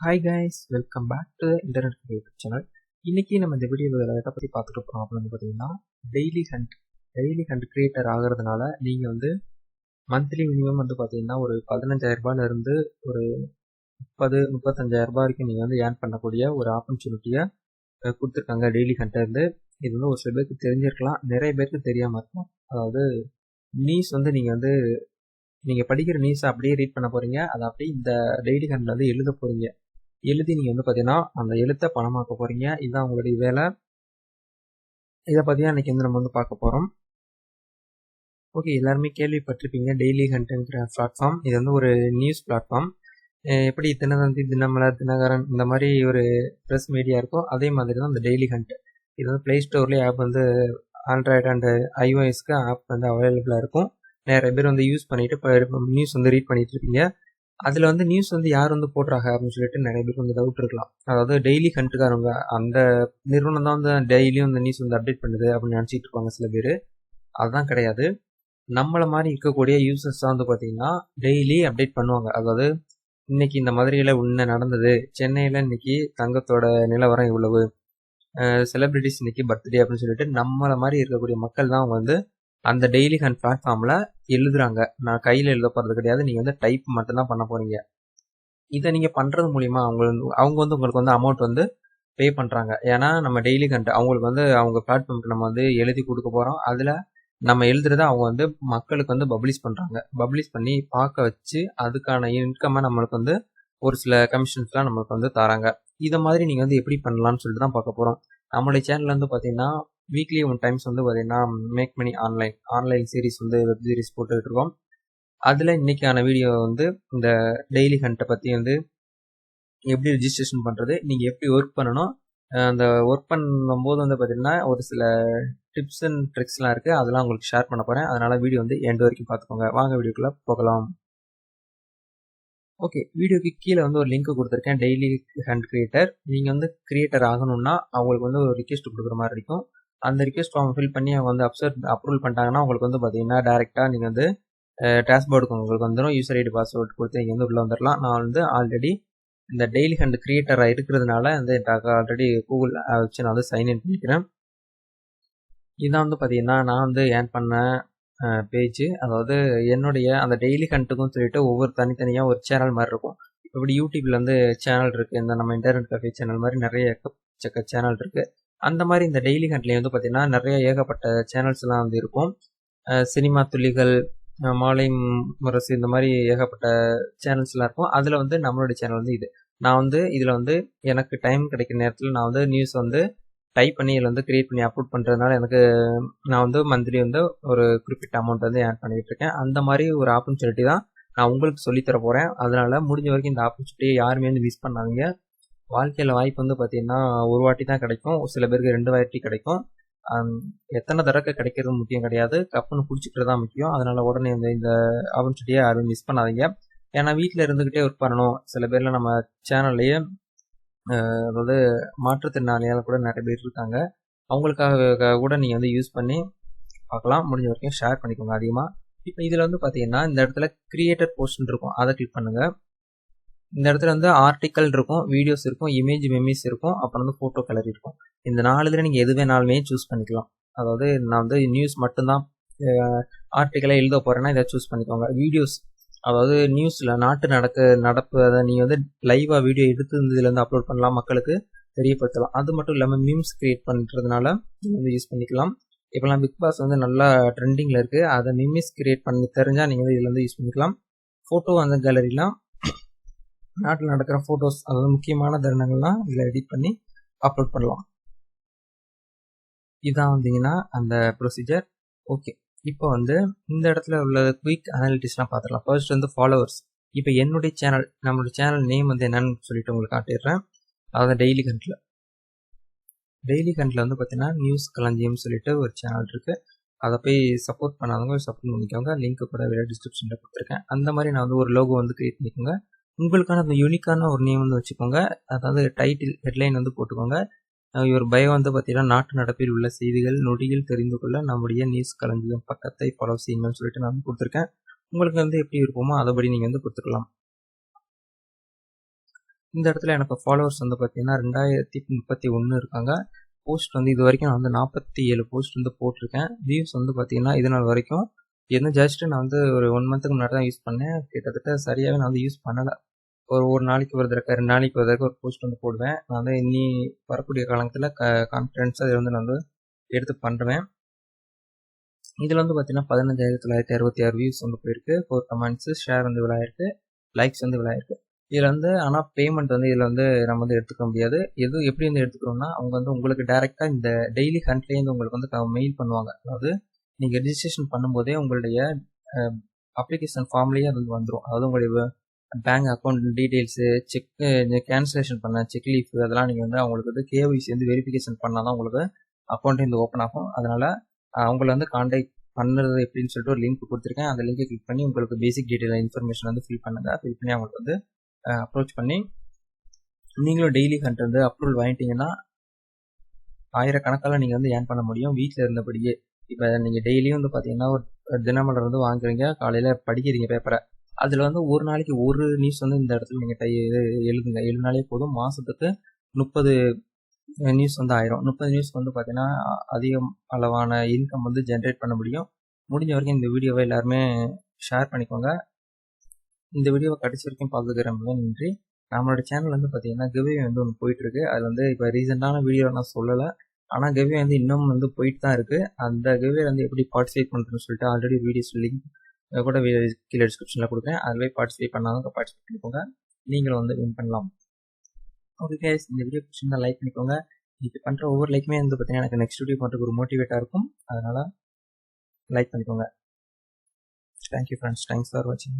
Hi guys welcome back to internet creator channel இன்னைக்கு நம்ம இந்த வீடியோவில் எதை பற்றி பார்த்துட்டு போகிறோம் அப்படின்னு பார்த்தீங்கன்னா daily hunt daily hunt creator ஆகிறதுனால நீங்கள் வந்து மந்த்லி மினிமம் வந்து பார்த்தீங்கன்னா ஒரு பதினஞ்சாயிரரூபாலேருந்து இருந்து ஒரு முப்பது முப்பத்தஞ்சாயிரரூபா வரைக்கும் நீங்கள் வந்து ஏர்ன் பண்ணக்கூடிய ஒரு ஆப்பர்ச்சுனிட்டியை கொடுத்துருக்காங்க டெய்லி ஹண்ட்லேருந்து இது வந்து ஒரு சில பேருக்கு தெரிஞ்சிருக்கலாம். நிறைய பேருக்கு தெரியாமல் இருக்கும். அதாவது நியூஸ் வந்து நீங்கள் வந்து நீங்கள் படிக்கிற நியூஸை அப்படியே ரீட் பண்ண போகிறீங்க அதை அப்படியே இந்த டெய்லி ஹண்டில் வந்து எழுத போகிறீங்க எழுதி நீங்கள் வந்து பார்த்தீங்கன்னா அந்த எழுத்தை பணமாக்க போகிறீங்க இதுதான் உங்களுடைய வேலை. இதை பற்றி தான் இன்றைக்கி வந்து நம்ம வந்து பார்க்க போகிறோம் ஓகே எல்லாருமே கேள்விப்பட்டிருப்பீங்க. டெய்லி ஹண்ட்ங்கிற பிளாட்ஃபார்ம் இது வந்து ஒரு நியூஸ் பிளாட்ஃபார்ம் எப்படி தினதந்தி தினமலர் தினகரன் இந்த மாதிரி ஒரு ப்ரெஸ் மீடியா இருக்கோ அதே மாதிரி தான் இந்த டெய்லி ஹண்ட் இது வந்து ப்ளே ஸ்டோர்லேயே ஆப் வந்து ஆண்ட்ராய்டு அண்டு ஐஓஎஸ்க்கு ஆப் வந்து அவைலபிளாக இருக்கும். நிறைய பேர் வந்து யூஸ் பண்ணிட்டு இப்போ நியூஸ் வந்து ரீட் பண்ணிட்டு இருக்கீங்க. அதில் வந்து நியூஸ் வந்து யார் வந்து போடுறாங்க அப்படின்னு சொல்லிட்டு நிறைய பேருக்கு வந்து டவுட் இருக்கலாம். அதாவது டெய்லி ஹண்ட்டுக்காரவங்க அந்த நிறுவனம் தான் வந்து டெய்லியும் அந்த நியூஸ் வந்து அப்டேட் பண்ணுது அப்படின்னு நினச்சிட்டு இருப்பாங்க சில பேர். அதுதான் கிடையாது. நம்மளை மாதிரி இருக்கக்கூடிய யூசர்ஸ் தான் வந்து பார்த்தீங்கன்னா டெய்லி அப்டேட் பண்ணுவாங்க. அதாவது இன்னைக்கு இந்த மதுரையில் உண்மை நடந்தது சென்னையில் இன்னைக்கு தங்கத்தோட நிலவரம் இவ்வளவு செலிப்ரிட்டிஸ் இன்னைக்கு பர்த்டே அப்படின்னு சொல்லிட்டு நம்மளை மாதிரி இருக்கக்கூடிய மக்கள் தான் அவங்க வந்து அந்த டெய்லி ஹண்ட் பிளாட்ஃபார்மில் எழுதுறாங்க. நான் கையில் எழுத போகிறது கிடையாது. நீங்கள் வந்து டைப் மட்டும்தான் பண்ண போகிறீங்க இதை நீங்கள் பண்ணுறது மூலிமா அவங்க அவங்க வந்து உங்களுக்கு வந்து அமௌண்ட் வந்து பே பண்ணுறாங்க ஏன்னா நம்ம டெய்லி ஹண்ட் அவங்களுக்கு வந்து அவங்க பிளாட்ஃபார்முக்கு நம்ம வந்து எழுதி கொடுக்க போகிறோம் அதில் நம்ம எழுதுறத அவங்க வந்து மக்களுக்கு வந்து பப்ளிஷ் பண்ணுறாங்க பப்ளிஷ் பண்ணி பார்க்க வச்சு அதுக்கான இன்கம்மை நம்மளுக்கு வந்து ஒரு சில கமிஷன்ஸ்லாம் நம்மளுக்கு வந்து தராங்க. இதை மாதிரி நீங்கள் வந்து எப்படி பண்ணலாம்னு சொல்லிட்டு தான் பார்க்க போகிறோம் நம்மளுடைய சேனல் வந்து பார்த்தீங்கன்னா வீக்லி ஒன் டைம்ஸ் வந்து பார்த்தீங்கன்னா make money online online series வந்து வெப் சீரிஸ் போட்டுக்கிட்டு இருக்கோம் அதில் இன்றைக்கான வீடியோ வந்து இந்த டெய்லி ஹண்ட்டை பற்றி வந்து எப்படி ரிஜிஸ்ட்ரேஷன் பண்ணுறது நீங்கள் எப்படி ஒர்க் பண்ணணும் அந்த ஒர்க் பண்ணும்போது வந்து பார்த்தீங்கன்னா ஒரு சில டிப்ஸ் அண்ட் ட்ரிக்ஸ்லாம் இருக்குது அதெல்லாம் உங்களுக்கு ஷேர் பண்ண போகிறேன் அதனால் வீடியோ வந்து எண்டு வரைக்கும் பார்த்துக்கோங்க வாங்க வீடியோக்குள்ளே போகலாம். ஓகே வீடியோக்கு கீழே வந்து ஒரு லிங்க் கொடுத்துருக்கேன் டெய்லி ஹண்ட் கிரியேட்டர் நீங்கள் வந்து கிரியேட்டர் ஆகணும்னா அவங்களுக்கு வந்து ஒரு ரிக்வெஸ்ட் கொடுக்குற மாதிரி இருக்கும். அந்த ரிக்வெஸ்ட் ஃபார்ம் ஃபில் பண்ணி அவங்க வந்து அப்சர் அப்ரூவல் பண்ணிட்டாங்கன்னா உங்களுக்கு வந்து பார்த்தீங்கன்னா டேரெக்டாக நீங்கள் வந்து டேஷ்போர்டுக்கு உங்களுக்கு வந்துடும் யூசர் ஐடி பாஸ்வேர்டு கொடுத்து இங்கே வந்து உள்ளே வந்துடலாம் நான் வந்து ஆல்ரெடி இந்த டெய்லி ஹண்ட் கிரியேட்டராக இருக்கிறதுனால வந்து ஆல்ரெடி கூகுள் வச்சு நான் வந்து சைன்இன் பண்ணிக்கிறேன். இதான் வந்து பார்த்தீங்கன்னா நான் வந்து ஏர்ன் பண்ண பேஜ் அதாவது என்னுடைய அந்த டெய்லி ஹண்ட்டுக்கும் சொல்லிட்டு ஒவ்வொரு தனித்தனியாக ஒரு சேனல் மாதிரி இருக்கும். இப்படி யூடியூப்ல வந்து சேனல் இருக்குது இந்த நம்ம இன்டர்நெட் கஃபே சேனல் மாதிரி நிறைய எக்கச்சக்க சேனல் இருக்குது அந்த மாதிரி இந்த டெய்லி ஹண்ட்லேயே வந்து பார்த்தீங்கன்னா நிறைய ஏகப்பட்ட சேனல்ஸ்லாம் வந்து இருக்கும். சினிமா துளிகள் மாலை முரசு இந்த மாதிரி ஏகப்பட்ட சேனல்ஸ்லாம் இருக்கும். அதில் வந்து நம்மளுடைய சேனல் வந்து இது. நான் வந்து இதில் வந்து எனக்கு டைம் கிடைக்கிற நேரத்தில் நான் வந்து நியூஸ் வந்து டைப் பண்ணி இதில் வந்து கிரியேட் பண்ணி அப்லோட் பண்ணுறதுனால எனக்கு நான் வந்து மந்த்லி வந்து ஒரு குறிப்பிட்ட அமௌண்ட் வந்து ஏர்ன் பண்ணிகிட்டு இருக்கேன். அந்த மாதிரி ஒரு ஆப்பர்ச்சுனிட்டி தான் நான் உங்களுக்கு சொல்லித்தர போகிறேன் அதனால் முடிஞ்ச வரைக்கும் இந்த ஆப்பர்ச்சுனிட்டியை யாருமே வந்து மிஸ் பண்ணாதீங்க. வாழ்க்கையில் வாய்ப்பு வந்து பார்த்தீங்கன்னா ஒரு வாட்டி தான் கிடைக்கும். சில பேருக்கு ரெண்டு வாட்டி கிடைக்கும். எத்தனை தடவை கிடைக்கிறது முக்கியம் கிடையாது. கப்புன்னு பிடிச்சிக்கிறது தான் முக்கியம். அதனால் உடனே இந்த இந்த ஆப்பர்ச்சுனிட்டியை யாரும் மிஸ் பண்ணாதீங்க. ஏன்னா வீட்டில் இருந்துக்கிட்டே ஒர்க் பண்ணணும். சில பேரில் நம்ம சேனல்லையே அதாவது மாற்றுத்திறனாளியால் கூட நிறைய பேர் இருக்காங்க. அவங்களுக்காக கூட நீங்கள் வந்து யூஸ் பண்ணி பார்க்கலாம். முடிஞ்ச வரைக்கும் ஷேர் பண்ணிக்கோங்க அதிகமாக இப்போ இதில் வந்து பார்த்தீங்கன்னா இந்த இடத்துல கிரியேட்டர் போஸ்ட்னு இருக்கும். அதை கிளிக் பண்ணுங்கள் இந்த இடத்துல வந்து ஆர்டிக்கல் இருக்கும் வீடியோஸ் இருக்கும் இமேஜ் மெமிஸ் இருக்கும் அப்புறம் வந்து ஃபோட்டோ கலர் இருக்கும். இந்த நாலு இதில் நீங்கள் எது வேணாலுமே சூஸ் பண்ணிக்கலாம். அதாவது நான் வந்து நியூஸ் மட்டும்தான் ஆர்டிக்கலை எழுத போகிறேன்னா இதை சூஸ் பண்ணிக்கோங்க. வீடியோஸ் அதாவது நியூஸில் நாட்டு நடக்க நடப்பு அதை நீங்கள் வந்து லைவாக வீடியோ எடுத்து இதுலேருந்து அப்லோட் பண்ணலாம் மக்களுக்கு தெரியப்படுத்தலாம். அது மட்டும் இல்லாமல் மீம்ஸ் க்ரியேட் பண்ணுறதுனால நீங்கள் வந்து யூஸ் பண்ணிக்கலாம். இப்போலாம் பிக் பாஸ் வந்து நல்லா ட்ரெண்டிங்கில் இருக்குது அதை மிம்மிஸ் க்ரியேட் பண்ணி தெரிஞ்சால் நீங்கள் வந்து இதில் வந்து யூஸ் பண்ணிக்கலாம். ஃபோட்டோ அந்த கேலரிலாம் நாட்டில் நடக்கிற ஃபோட்டோஸ் அதாவது முக்கியமான தருணங்கள்லாம் இதில் எடிட் பண்ணி அப்லோட் பண்ணலாம். இதான் வந்தீங்கன்னா அந்த ப்ரொசீஜர் ஓகே இப்போ வந்து இந்த இடத்துல உள்ள குயிக் அனாலிட்டிஸ்லாம் பார்த்துடலாம். ஃபர்ஸ்ட் வந்து ஃபாலோவர்ஸ் இப்போ என்னுடைய சேனல் நம்மளுடைய சேனல் நேம் வந்து என்னன்னு சொல்லிட்டு உங்களுக்கு காட்டிடுறேன். அதாவது டெய்லி கண்டில் டெய்லி கண்டில் வந்து பார்த்தீங்கன்னா நியூஸ் களஞ்சியம் சொல்லிட்டு ஒரு சேனல் இருக்குது அதை போய் சப்போர்ட் பண்ணாதவங்க சப்போர்ட் பண்ணிக்கோங்க. லிங்க் கூட வேறு டிஸ்கிரிப்ஷனில் கொடுத்துருக்கேன். அந்த மாதிரி நான் வந்து ஒரு லோகோ வந்து கிரியேட் பண்ணிக்கோங்க. உங்களுக்கான அந்த யூனிக்கான ஒரு நேம் வந்து வச்சுக்கோங்க. அதாவது டைட்டில் ஹெட்லைன் வந்து போட்டுக்கோங்க. இவர் பயம் வந்து பார்த்தீங்கன்னா நாட்டு நடப்பில் உள்ள செய்திகள் நொடியில் தெரிந்து கொள்ள நம்முடைய நியூஸ் களஞ்சியம் பக்கத்தை ஃபாலோ செய்யுங்கன்னு சொல்லிட்டு நான் கொடுத்துருக்கேன். உங்களுக்கு வந்து எப்படி விருப்பமோ அதைபடி நீங்கள் வந்து கொடுத்துக்கலாம். இந்த இடத்துல எனக்கு ஃபாலோவர்ஸ் வந்து பார்த்தீங்கன்னா ரெண்டாயிரத்தி முப்பத்தி ஒன்று இருக்காங்க. போஸ்ட் வந்து இது வரைக்கும் நான் வந்து நாற்பத்தி ஏழு போஸ்ட் வந்து போட்டிருக்கேன். வியூஸ் வந்து பார்த்தீங்கன்னா இது நாள் வரைக்கும். என்ன ஜஸ்ட் நான் வந்து ஒரு ஒன் மந்த்துக்கு முன்னாடி தான் யூஸ் பண்ணேன். கிட்டத்தட்ட சரியாகவே நான் வந்து யூஸ் பண்ணலை. ஒரு ஒரு நாளைக்கு ஒரு தடவை ரெண்டு நாளைக்கு ஒரு தடவை ஒரு போஸ்ட் வந்து போடுவேன். நான் வந்து இனி வரக்கூடிய காலத்தில் க கான்ஃபிடென்ஸாக இதை வந்து நான் வந்து எடுத்து பண்ணுவேன் இதில் வந்து பார்த்தீங்கன்னா பதினஞ்சாயிரத்தி தொள்ளாயிரத்தி அறுபத்தி ஆறு வியூஸ் வந்து போயிருக்கு. ஃபோர் கமெண்ட்ஸு ஷேர் வந்து விளையாயிருக்கு லைக்ஸ் வந்து விளையாயிருக்கு இதில் வந்து ஆனால் பேமெண்ட் வந்து இதில் வந்து நம்ம வந்து எடுத்துக்க முடியாது. எது எப்படி வந்து எடுத்துக்கிறோம்னா அவங்க வந்து உங்களுக்கு டேரெக்டாக இந்த டெய்லி ஹண்ட்லேருந்து உங்களுக்கு வந்து மெயில் பண்ணுவாங்க. அதாவது நீங்கள் ரிஜிஸ்ட்ரேஷன் பண்ணும்போதே உங்களுடைய அப்ளிகேஷன் ஃபார்ம்லேயே அது வந்து வந்துடும் அதாவது உங்களுடைய bank account details check cancellation பண்ண செக் லீஃப் அதெல்லாம் நீங்கள் வந்து அவங்களுக்கு வந்து கேஒய்சி வந்து வெரிஃபிகேஷன் பண்ணால் தான் உங்களுக்கு அக்கௌண்ட் வந்து ஓப்பன் ஆகும். அதனால் அவங்கள வந்து காண்டாக்ட் பண்ணுறது எப்படின்னு சொல்லிட்டு ஒரு லிங்க் கொடுத்துருக்கேன். அந்த லிங்கை கிளிக் பண்ணி உங்களுக்கு பேசிக் டீட்டெயில் இன்ஃபர்மேஷன் வந்து ஃபில் பண்ணுங்கள் ஃபில் பண்ணி அவங்களுக்கு வந்து அப்ரோச் பண்ணி நீங்களும் டெய்லி ஹண்ட் வந்து அப்ரூவல் வாங்கிட்டீங்கன்னா ஆயிரக்கணக்கால் நீங்கள் வந்து ஏர்ன் பண்ண முடியும். வீட்டில் இருந்தபடியே. இப்போ நீங்கள் டெய்லியும் வந்து பார்த்தீங்கன்னா ஒரு தினமலர் வந்து வாங்குறீங்க. காலையில் படிக்கிறீங்க பேப்பரை அதில் வந்து ஒரு நாளைக்கு ஒரு நியூஸ் வந்து இந்த இடத்துல நீங்கள் டை எழுதுங்க. எழுதினாலே போதும். மாதத்துக்கு முப்பது நியூஸ் வந்து ஆயிரும். முப்பது நியூஸ் வந்து பார்த்தீங்கன்னா அதிகம் அளவான இன்கம் வந்து ஜென்ரேட் பண்ண முடியும். முடிஞ்ச வரைக்கும் இந்த வீடியோவை எல்லாருமே ஷேர் பண்ணிக்கோங்க. இந்த வீடியோவை கடைசி வரைக்கும் பார்த்துக்கிற நன்றி. நம்மளோட சேனல் வந்து பார்த்தீங்கன்னா கிவே வந்து ஒன்று போயிட்டுருக்கு. அது வந்து இப்போ ரீசெண்டான வீடியோ நான் சொல்லலை. ஆனால் கிவே வந்து இன்னும் வந்து போயிட்டு தான் இருக்குது அந்த கிவே வந்து எப்படி பார்ட்டிசிபேட் பண்ணுறதுன்னு சொல்லிட்டு ஆல்ரெடி வீடியோஸ் லிங்க் கூட கீழே டிஸ்கிரிப்ஷனில் கொடுக்குறேன். அதில் போய் பார்ட்டிசிபேட் பண்ணாதவங்க பார்ட்டிசிபேட் பண்ணிக்கோங்க. நீங்களும் வந்து வின் பண்ணலாம். ஓகே கேஸ் இந்த வீடியோ பிடிச்சிருந்தா லைக் பண்ணிக்கோங்க. இது பண்ணுற ஒவ்வொரு லைக்குமே வந்து பார்த்தீங்கன்னா எனக்கு நெக்ஸ்ட் வீடியோ பண்ணுறதுக்கு ஒரு மோட்டிவேட்டாக இருக்கும். அதனால் லைக் பண்ணிக்கோங்க. தேங்க்யூ ஃப்ரெண்ட்ஸ் தேங்க்ஸ் ஃபார் வாட்சிங்